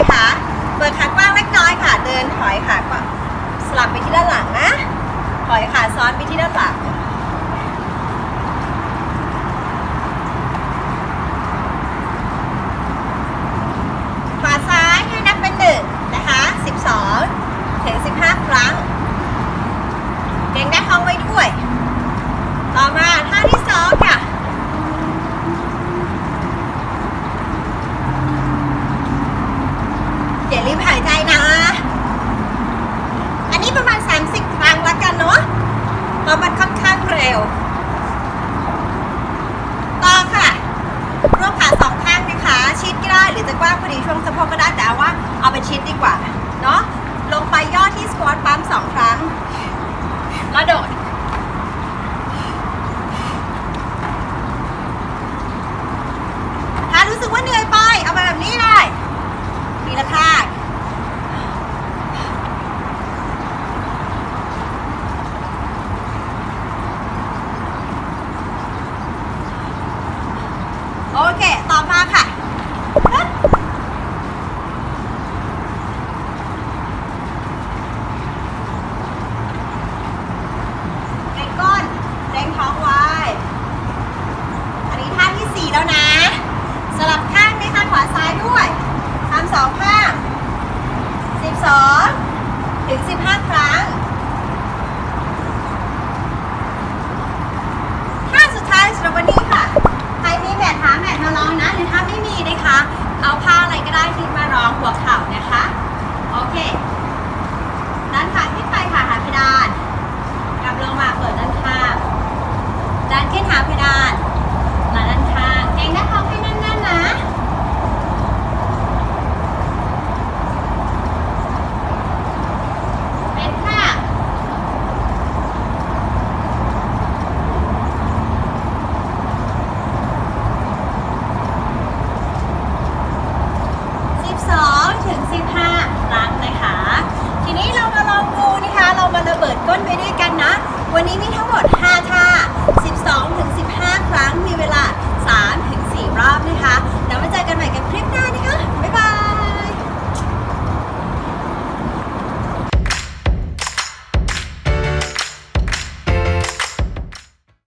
นะคะ เปิดขากว้างเล็กน้อยค่ะ เดินถอยขากว้างสลับไปที่ด้านหลังนะ ถอยขาซ้อนไปที่ด้านหลัง ขวาซ้ายให้นับเป็นหนึ่งนะคะ 12 ถึง 15 ครั้ง เก่งได้ท้องไว้ด้วย ต่อมาท่าที่สองค่ะ อย่าลืมหายใจนะ อันนี้ประมาณ 30 ครั้งละกันเนาะเพราะมันค่อนข้างเร็ว ต่อค่ะรวบขาสองข้างนะคะ ชิดก็ได้หรือจะกว้างพอดีช่วงสะโพกก็ได้แต่ว่าเอาเป็นชิดดีกว่า เนาะลงไปย่อที่สควอตปั๊มสองครั้งแล้วโดดถ้ารู้สึกว่าเหนื่อย โอเค ต่อมาค่ะ เร่งก้น เร่งท้องไวอันนี้ท่าที่สี่แล้วนะ สลับข้างในข้าขวาซ้ายด้วยทำสองข้างสิบสองถึงสิบห้าครั้ง